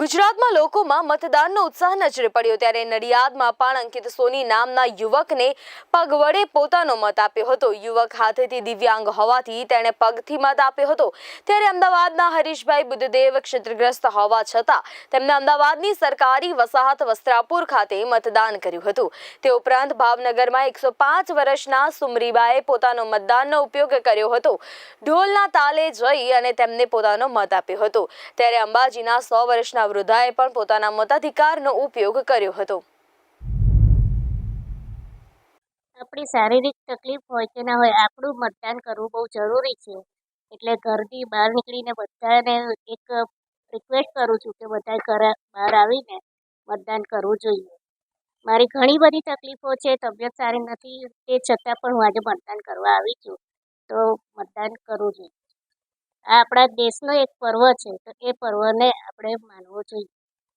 ગુજરાતમાં લોકોમાં મતદાનનો ઉત્સાહ નજરે પડ્યો ત્યારે નડિયાદમાં પણ અંકિત સોની નામના યુવકને પગ વડે પોતાનો મત આપ્યો હતો. યુવક હાથેથી દિવ્યાંગ હોવાથી તેણે પગથી મત આપ્યો હતો. ત્યારે અમદાવાદના હરીશભાઈ બુદ્ધદેવ ક્ષેત્રગ્રસ્ત હોવા છતાં તેમણે અમદાવાદની સરકારી વસાહત વસ્ત્રાપુર ખાતે મતદાન કર્યું હતું. તે ઉપરાંત ભાવનગરમાં એકસો પાંચ વર્ષના સુમરીબાએ પોતાનો મતદાનનો ઉપયોગ કર્યો હતો. ઢોલના તાલે જઈ અને તેમને પોતાનો મત આપ્યો હતો. ત્યારે અંબાજીના સો વર્ષના વૃદ્ધાએ પણ પોતાના મતાધિકારનો ઉપયોગ કર્યો હતો. આપણી શારીરિક તકલીફ હોય કે ના હોય, આપણું મતદાન કરવું બહુ જરૂરી છે. એટલે ઘરથી બહાર નીકળીને બધાને એક રિક્વેસ્ટ કરું છું કે બધા બહાર આવીને મતદાન કરવું જોઈએ. મારી ઘણી બધી તકલીફો છે, તબિયત સારી નથી, તે છતાં પણ હું આજે મતદાન કરવા આવી છું. તો મતદાન કરવું જોઈએ. આ આપણા દેશનો એક પર્વ છે તો એ પર્વને આપણે માનવો જોઈએ.